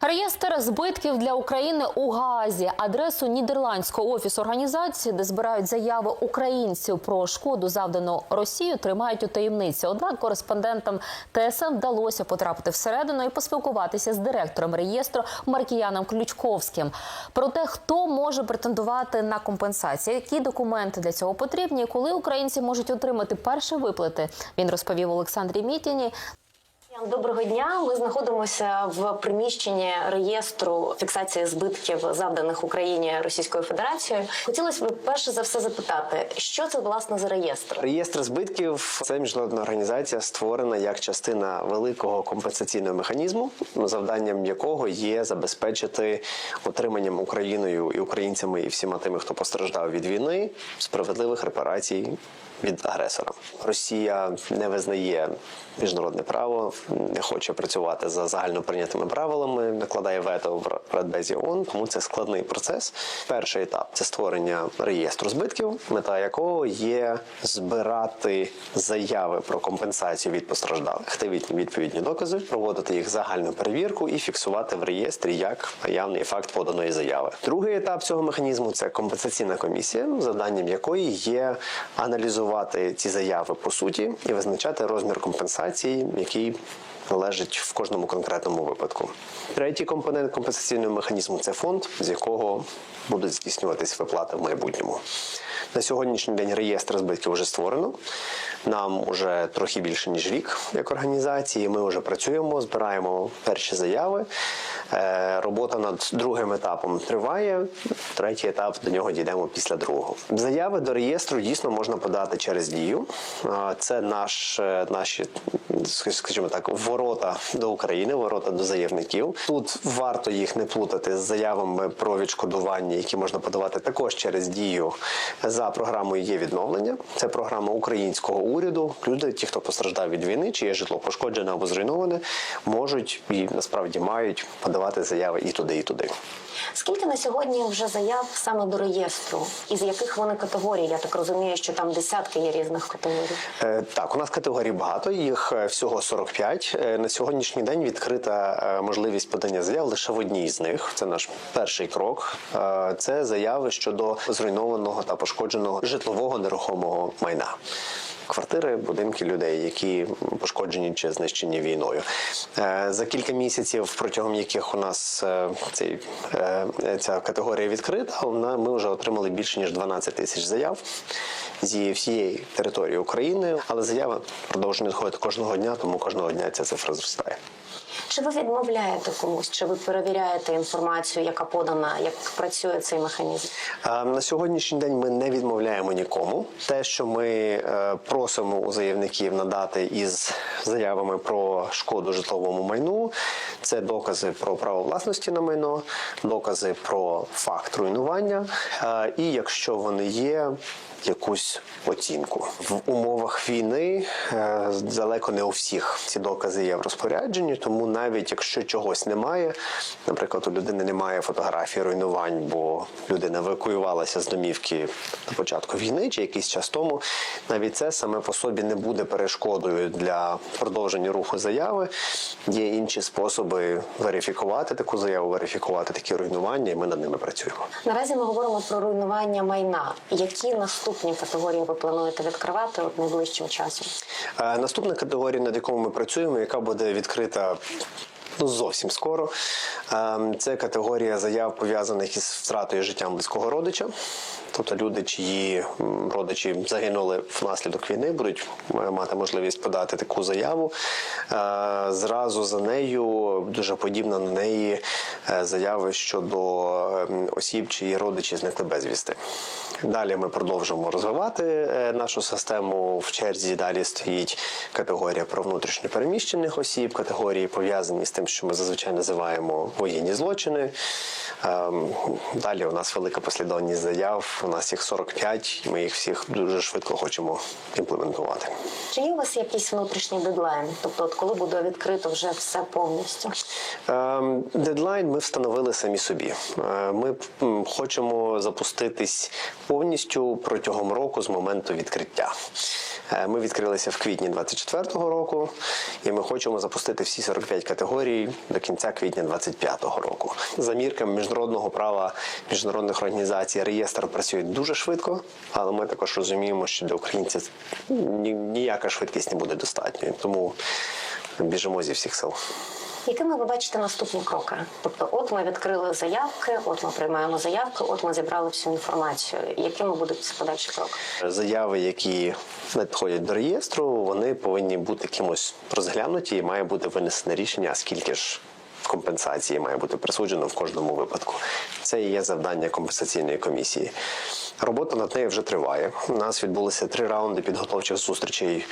Реєстр збитків для України у Гаазі. Адресу нідерландського офісу організації, де збирають заяви українців про шкоду, завдану Росію, тримають у таємниці. Однак кореспондентам ТСН вдалося потрапити всередину і поспілкуватися з директором реєстру Маркіяном Ключковським. Про те, хто може претендувати на компенсацію, які документи для цього потрібні, коли українці можуть отримати перші виплати. Він розповів Олександрі Мітіні. Доброго дня. Ми знаходимося в приміщенні реєстру фіксації збитків, завданих Україні Російською Федерацією. Хотілося б перше за все запитати, що це власне за реєстр? Реєстр збитків це міжнародна організація, створена як частина великого компенсаційного механізму, завданням якого є забезпечити отриманням Україною і українцями і всіма тими, хто постраждав від війни, справедливих репарацій. Від агресора Росія не визнає міжнародне право, не хоче працювати за загально прийнятими правилами, накладає вето в Радбезі ООН, тому це складний процес. Перший етап це створення реєстру збитків, мета якого є збирати заяви про компенсацію від постраждалих та відповідні докази, проводити їх загальну перевірку і фіксувати в реєстрі як наявний факт поданої заяви. Другий етап цього механізму це компенсаційна комісія, завданням якої є аналізувати ці заяви по суті і визначати розмір компенсації, який належить в кожному конкретному випадку. Третій компонент компенсаційного механізму це фонд, з якого будуть здійснюватись виплати в майбутньому. На сьогоднішній день реєстр збитків вже створено. Нам вже трохи більше ніж рік як організації. Ми вже працюємо, збираємо перші заяви. Е, Робота над другим етапом триває. Третій етап до нього дійдемо після другого. Заяви до реєстру дійсно можна подати через дію. Це наш, е, наші, скажімо так, ворота до України, ворота до заявників. Тут варто їх не плутати з заявами про відшкодування, які можна подавати також через дію за програмою є відновлення. Це програма українського уряду. Люди, ті, хто постраждав від війни, чиє житло пошкоджене або зруйноване, можуть і насправді мають подавати заяви і туди, і туди. Скільки на сьогодні вже заяв саме до реєстру? Із яких вони категорій? Я так розумію, що там десятки є різних категорій. Е, Так, у нас категорій багато, їх е, всього 45. Е, На сьогоднішній день відкрита можливість подання заяв лише в одній з них. Це наш перший крок. Це заяви щодо зруйнованого та пошкодженого житлового нерухомого майна. Квартири, будинки людей, які пошкоджені чи знищені війною. Е, За кілька місяців, протягом яких у нас е, цей, е, ця категорія відкрита, ми вже отримали більше ніж 12 тисяч заяв зі всієї території України, але заяви продовжують надходити кожного дня, тому кожного дня ця цифра зростає. Чи ви відмовляєте комусь? Чи ви перевіряєте інформацію, яка подана, як працює цей механізм? Е, На сьогоднішній день ми не відмовляємо нікому. Те, що ми е, просимо у заявників надати із заявами про шкоду житловому майну, це докази про право власності на майно, докази про факт руйнування. е, І якщо вони є, якусь оцінку в умовах війни далеко не у всіх ці докази є в розпорядженні, тому навіть якщо чогось немає, наприклад, у людини немає фотографії руйнувань, бо людина евакуювалася з домівки на початку війни чи якийсь час тому, навіть це саме по собі не буде перешкодою для продовження руху заяви. Є інші способи верифікувати таку заяву, верифікувати такі руйнування, і ми над ними працюємо. Наразі ми говоримо про руйнування майна. Які наступні категорії ви плануєте відкривати от найближчим часом? Е, Наступна категорія, над якою ми працюємо, яка буде відкрита. Ну, зовсім скоро. Ем, Це категорія заяв пов'язаних із втратою життям близького родича. Тобто люди, чиї родичі загинули внаслідок війни, будуть мати можливість подати таку заяву. Е, Зразу за нею, дуже подібна на неї, е, заяви щодо осіб, чиї родичі зникли безвісти. Далі ми продовжимо розвивати е, нашу систему. В черзі далі стоїть категорія про внутрішньо переміщених осіб, категорії пов'язані з тим, що ми зазвичай називаємо воєнні злочини. Ем, Далі у нас велика послідовність заяв. У нас їх 45, і ми їх всіх дуже швидко хочемо імплементувати. Чи є у вас якийсь внутрішній дедлайн? Тобто, от коли буде відкрито вже все повністю? Ем, Дедлайн ми встановили самі собі. Е, Ми хочемо запуститись повністю протягом року з моменту відкриття. Е, Ми відкрилися в квітні 24-го року, і ми хочемо запустити всі 45 категорій до кінця квітня 25-го року. За мірками міжнародного права міжнародних організацій реєстр працює дуже швидко, але ми також розуміємо, що для українців ніяка швидкість не буде достатньою. Тому біжимо зі всіх сил. Якими ви бачите наступні кроки? Тобто, от ми відкрили заявки, от ми приймаємо заявки, от ми зібрали всю інформацію. Якими будуть подальші кроки? Заяви, які надходять до реєстру, вони повинні бути кимось розглянуті і має бути винесене рішення, скільки ж компенсації має бути присуджено в кожному випадку. Це і є завдання компенсаційної комісії. Робота над нею вже триває. У нас відбулося три раунди підготовчих зустрічей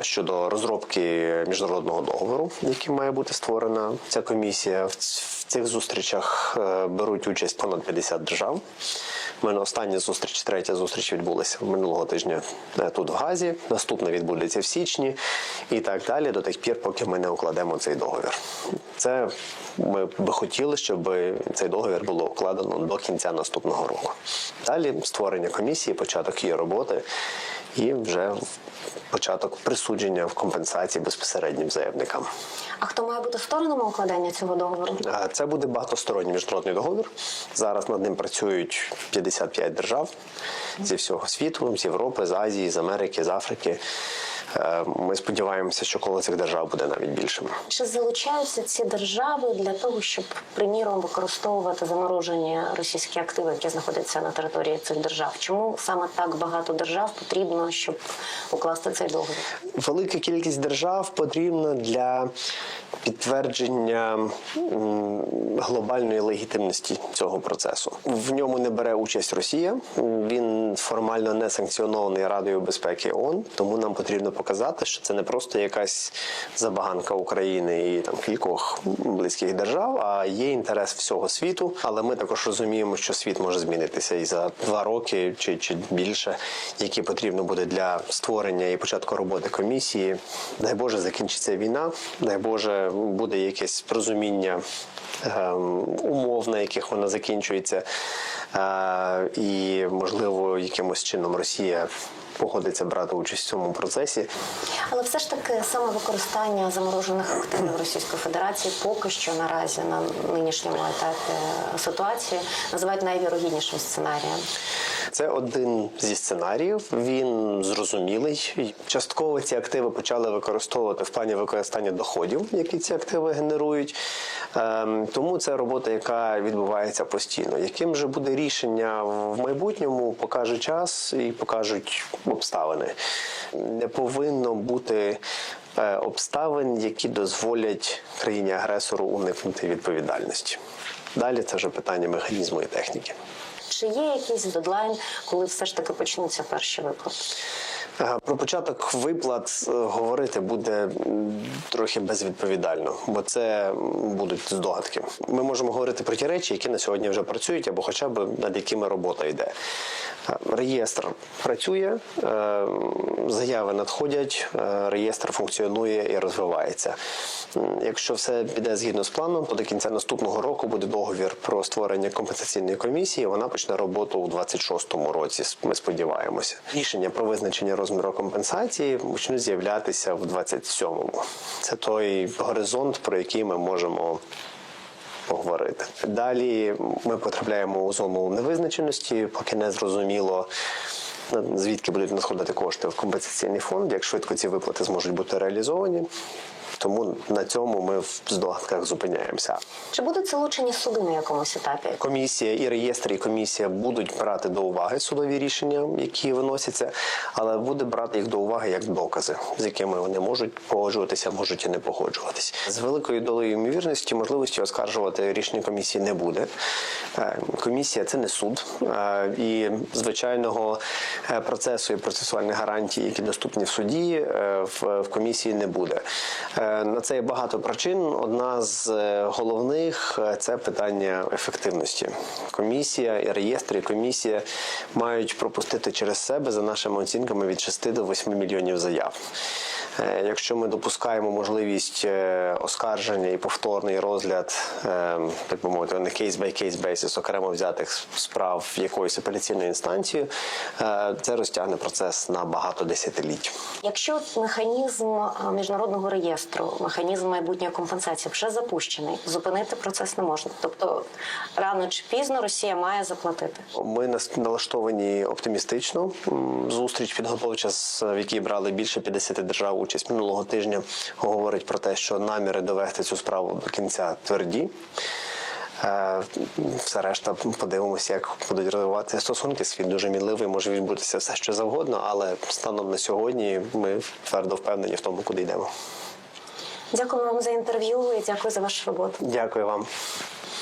щодо розробки міжнародного договору, яким має бути створена ця комісія. В цих зустрічах е, беруть участь понад 50 держав. У мене остання зустріч, третя зустріч відбулася минулого тижня е, тут в Газі. Наступна відбудеться в січні і так далі, до тих пір, поки ми не укладемо цей договір. Це ми би хотіли, щоб цей договір було укладено до кінця наступного року. Далі створення комісії, початок її роботи і вже початок присудження в компенсації безпосереднім заявникам. А хто має бути сторонами укладання цього договору? Це буде багатосторонній міжнародний договір. Зараз над ним працюють 55 держав зі всього світу, з Європи, з Азії, з Америки, з Африки. Е, Ми сподіваємося, що коло цих держав буде навіть більшим. Чи залучаються ці держави для того, щоб приміром використовувати заморожені російські активи, які знаходяться на території цих держав? Чому саме так багато держав потрібно, щоб укласти цей договір? Велика кількість держав потрібна для підтвердження глобальної легітимності цього процесу. В ньому не бере участь Росія. Він формально не санкціонований Радою безпеки ООН, тому нам потрібно показати, що це не просто якась забаганка України і там кількох близьких держав, а є інтерес всього світу. Але ми також розуміємо, що світ може змінитися і за два роки чи, чи більше, які потрібно буде для створення і початку роботи комісії. Дай Боже, закінчиться війна. Дай Боже, буде якесь розуміння ем, умов, на яких вона закінчується, е, і можливо, якимось чином Росія погодиться брати участь в цьому процесі. Але все ж таки саме використання заморожених активів Російської Федерації поки що наразі на нинішньому етапі ситуації називають найвірогіднішим сценарієм. Це один зі сценаріїв. Він зрозумілий. Частково ці активи почали використовувати в плані використання доходів, які ці активи генерують. Ем, Тому це робота, яка відбувається постійно. Яким же буде рішення в майбутньому, покаже час і покажуть обставини. Не повинно бути е, обставин, які дозволять країні агресору уникнути відповідальності. Далі це вже питання механізму і техніки. Чи є якийсь дедлайн, коли все ж таки почнуться перші виплати? Е, Про початок виплат е, говорити буде трохи безвідповідально, бо це будуть здогадки. Ми можемо говорити про ті речі, які на сьогодні вже працюють, або хоча б над якими робота йде. Е, Реєстр працює, заяви надходять, реєстр функціонує і розвивається. Якщо все піде згідно з планом, то до кінця наступного року буде договір про створення компенсаційної комісії. Вона почне роботу у 26-му році. Ми сподіваємося. Рішення про визначення розміру компенсації почнуть з'являтися в 27-му. Це той горизонт, про який ми можемо. Поговорити далі. Ми потрапляємо у зону невизначеності, поки не зрозуміло. Звідки будуть надходити кошти в компенсаційний фонд, як швидко ці виплати зможуть бути реалізовані. Тому на цьому ми в здогадках зупиняємося. Чи будуть залучені суди на якомусь етапі? Комісія і реєстр, і комісія будуть брати до уваги судові рішення, які виносяться, але буде брати їх до уваги як докази, з якими вони можуть погоджуватися, можуть і не погоджуватися. З великою долею ймовірності можливості оскаржувати рішення комісії не буде. Е, Комісія це не суд, е, і звичайного процесу і процесуальних гарантій, які доступні в суді, е, в комісії не буде. Е, Е, На це є багато причин. Одна з е, головних е, це питання ефективності. Комісія і реєстр, і комісія мають пропустити через себе за нашими оцінками від 6 до 8 мільйонів заяв. Е, Якщо ми допускаємо можливість е, оскарження і повторний розгляд, е, так би мовити, на кейс-бай-кейс бейсис окремо взятих справ якоюсь апеляційною інстанцією, е, це розтягне процес на багато десятиліть. Якщо механізм міжнародного реєстру, механізм майбутньої компенсації вже запущений, зупинити процес не можна. Тобто рано чи пізно Росія має заплатити. Ми налаштовані оптимістично. Зустріч підготовча, в якій брали більше 50 держав участь минулого тижня, говорить про те, що наміри довести цю справу до кінця тверді. Е, Все решта подивимося, як будуть розвиватися стосунки. Світ дуже мідливий, може відбутися все що завгодно, але станом на сьогодні ми твердо впевнені в тому, куди йдемо. Дякую вам за інтерв'ю і дякую за вашу роботу. Дякую вам.